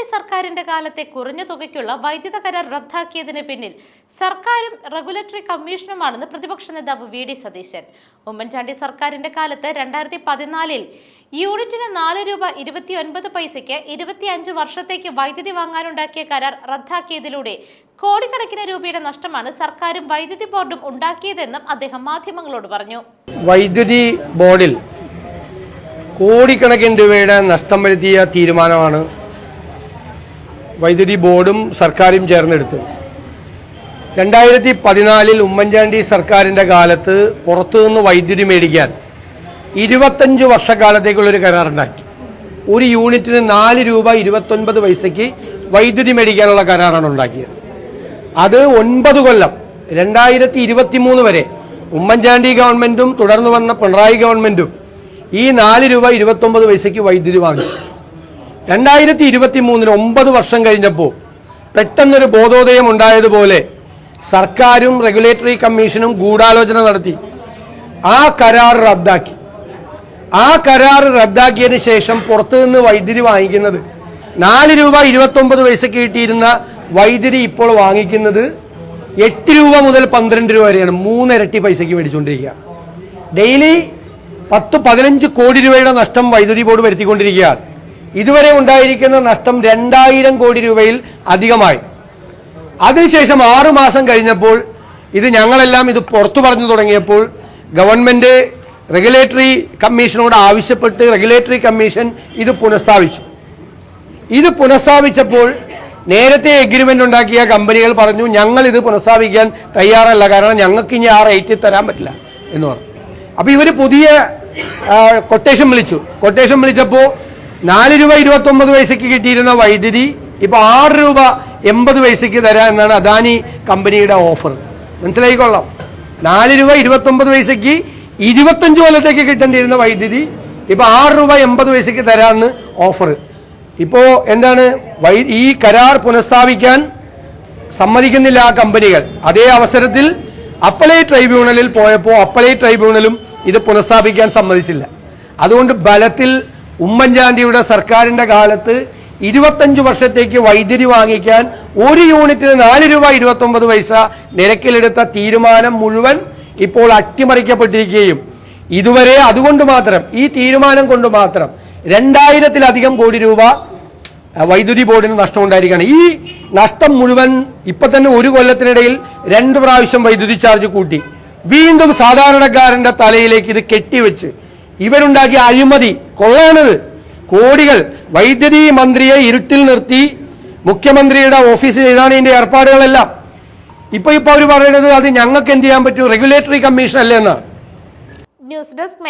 ഉമ്മൻചാണ്ടി സർക്കാരിന്റെ കാലത്തെ കുറഞ്ഞ തുകയ്ക്കുള്ള വൈദ്യുത കരാർ റദ്ദാക്കിയതിന് പിന്നിൽ സർക്കാരും റെഗുലേറ്ററി കമ്മീഷനുമാണെന്ന് പ്രതിപക്ഷ നേതാവ് വി ഡി സതീശൻ. ഉമ്മൻചാണ്ടി സർക്കാരിന്റെ കാലത്ത് രണ്ടായിരത്തി പതിനാലിൽ യൂണിറ്റിന് നാല് രൂപ ഇരുപത്തി ഒൻപത് പൈസയ്ക്ക് ഇരുപത്തിയഞ്ച് വർഷത്തേക്ക് വൈദ്യുതി വാങ്ങാനുണ്ടാക്കിയ കരാർ റദ്ദാക്കിയതിലൂടെ കോടിക്കണക്കിന് രൂപയുടെ നഷ്ടമാണ് സർക്കാരും വൈദ്യുതി ബോർഡും ഉണ്ടാക്കിയതെന്നും അദ്ദേഹം മാധ്യമങ്ങളോട് പറഞ്ഞു. വൈദ്യുതി ബോർഡിൽ കോടിക്കണക്കിന് രൂപയുടെ നഷ്ടം വരുത്തിയ തീരുമാനമാണ് വൈദ്യുതി ബോർഡും സർക്കാരും ചേർന്നെടുത്തത് രണ്ടായിരത്തി പതിനാലിൽ ഉമ്മൻചാണ്ടി സർക്കാരിന്റെ കാലത്ത് പുറത്തുനിന്ന് വൈദ്യുതി മേടിക്കാൻ ഇരുപത്തഞ്ച് വർഷക്കാലത്തേക്കുള്ളൊരു കരാറുണ്ടാക്കി. ഒരു യൂണിറ്റിന് നാല് രൂപ ഇരുപത്തൊൻപത് പൈസയ്ക്ക് വൈദ്യുതി മേടിക്കാനുള്ള കരാറാണ് ഉണ്ടാക്കിയത്. അത് ഒൻപത് കൊല്ലം രണ്ടായിരത്തി ഇരുപത്തി മൂന്ന് വരെ ഉമ്മൻചാണ്ടി ഗവൺമെന്റും തുടർന്ന് വന്ന പിണറായി ഗവൺമെന്റും ഈ നാല് രൂപ ഇരുപത്തൊമ്പത് പൈസയ്ക്ക് വൈദ്യുതി വാങ്ങി. രണ്ടായിരത്തി ഇരുപത്തി മൂന്നിന് ഒമ്പത് വർഷം കഴിഞ്ഞപ്പോൾ പെട്ടെന്നൊരു ബോധോദയം ഉണ്ടായതുപോലെ സർക്കാരും റെഗുലേറ്ററി കമ്മീഷനും ഗൂഢാലോചന നടത്തി. ആ കരാർ റദ്ദാക്കി. ആ കരാർ റദ്ദാക്കിയതിന് ശേഷം പുറത്തുനിന്ന് വൈദ്യുതി വാങ്ങിക്കുന്നത് നാല് രൂപ ഇരുപത്തൊമ്പത് പൈസക്ക് കിട്ടിയിരുന്ന വൈദ്യുതി ഇപ്പോൾ വാങ്ങിക്കുന്നത് എട്ട് രൂപ മുതൽ പന്ത്രണ്ട് രൂപ വരെയാണ്. മൂന്നിരട്ടി പൈസയ്ക്ക് മേടിച്ചുകൊണ്ടിരിക്കുക. ഡെയിലി പത്ത് പതിനഞ്ച് കോടി രൂപയുടെ നഷ്ടം വൈദ്യുതി ബോർഡ് വരുത്തിക്കൊണ്ടിരിക്കുകയാണ്. ഇതുവരെ ഉണ്ടായിരിക്കുന്ന നഷ്ടം രണ്ടായിരം കോടി രൂപയിൽ അധികമായി. അതിനുശേഷം ആറു മാസം കഴിഞ്ഞപ്പോൾ ഇത് ഞങ്ങളെല്ലാം ഇത് പുറത്തു പറഞ്ഞു തുടങ്ങിയപ്പോൾ ഗവൺമെന്റ് റെഗുലേറ്ററി കമ്മീഷനോട് ആവശ്യപ്പെട്ട് റെഗുലേറ്ററി കമ്മീഷൻ ഇത് പുനഃസ്ഥാപിച്ചു. ഇത് പുനഃസ്ഥാപിച്ചപ്പോൾ നേരത്തെ എഗ്രിമെന്റ് ഉണ്ടാക്കിയ കമ്പനികൾ പറഞ്ഞു ഞങ്ങൾ ഇത് പുനഃസ്ഥാപിക്കാൻ തയ്യാറല്ല കാരണം ഞങ്ങൾക്ക് ഇനി ആ റേറ്റ് തരാൻ പറ്റില്ല എന്ന് പറഞ്ഞു. അപ്പൊ ഇവർ പുതിയ കൊട്ടേഷൻ വിളിച്ചു. കൊട്ടേഷൻ വിളിച്ചപ്പോൾ നാല് രൂപ ഇരുപത്തി ഒമ്പത് പൈസക്ക് കിട്ടിയിരുന്ന വൈദ്യുതി ഇപ്പൊ ആറ് രൂപ എൺപത് പൈസക്ക് തരാം എന്നാണ് അദാനി കമ്പനിയുടെ ഓഫർ. മനസ്സിലായിക്കൊള്ളാം. നാല് രൂപ ഇരുപത്തി ഒമ്പത് പൈസക്ക് ഇരുപത്തഞ്ച് കൊല്ലത്തേക്ക് കിട്ടേണ്ടിയിരുന്ന വൈദ്യുതി ഇപ്പൊ ആറ് രൂപ എൺപത് പൈസക്ക് തരാമെന്ന് ഓഫർ. ഇപ്പോ എന്താണ്? ഈ കരാർ പുനഃസ്ഥാപിക്കാൻ സമ്മതിക്കുന്നില്ല ആ കമ്പനികൾ. അതേ അവസരത്തിൽ അപ്പലേറ്റ് ട്രൈബ്യൂണലിൽ പോയപ്പോൾ അപ്പലേറ്റ് ട്രൈബ്യൂണലും ഇത് പുനഃസ്ഥാപിക്കാൻ സമ്മതിച്ചില്ല. അതുകൊണ്ട് ബലത്തിൽ ഉമ്മൻചാണ്ടിയുടെ സർക്കാരിന്റെ കാലത്ത് ഇരുപത്തഞ്ച് വർഷത്തേക്ക് വൈദ്യുതി വാങ്ങിക്കാൻ ഒരു യൂണിറ്റിന് നാല് രൂപ ഇരുപത്തി ഒമ്പത് പൈസ നിരക്കിലെടുത്ത തീരുമാനം മുഴുവൻ ഇപ്പോൾ അട്ടിമറിക്കപ്പെട്ടിരിക്കുകയും. ഇതുവരെ അതുകൊണ്ട് മാത്രം ഈ തീരുമാനം കൊണ്ട് മാത്രം രണ്ടായിരത്തിലധികം കോടി രൂപ വൈദ്യുതി ബോർഡിന് നഷ്ടമുണ്ടായിരിക്കുകയാണ്. ഈ നഷ്ടം മുഴുവൻ ഇപ്പൊ തന്നെ ഒരു കൊല്ലത്തിനിടയിൽ രണ്ട് പ്രാവശ്യം വൈദ്യുതി ചാർജ് കൂട്ടി. വീണ്ടും സാധാരണക്കാരന്റെ തലയിലേക്ക് ഇത് കെട്ടിവെച്ച് ഇവരുണ്ടാക്കിയ അഴിമതി കൊള്ളാണത്. കോടികൾ വൈദ്യുതി മന്ത്രിയെ ഇരുട്ടിൽ നിർത്തി മുഖ്യമന്ത്രിയുടെ ഓഫീസ് ചെയ്താണ് ഇതിന്റെ ഏർപ്പാടുകളെല്ലാം. ഇപ്പൊ ഇപ്പൊ അവർ പറയുന്നത് അത് ഞങ്ങൾക്ക് എന്ത് ചെയ്യാൻ പറ്റും? റെഗുലേറ്ററി കമ്മീഷൻ അല്ലേ എന്നാണ് ന്യൂസ് ഡെസ്ക്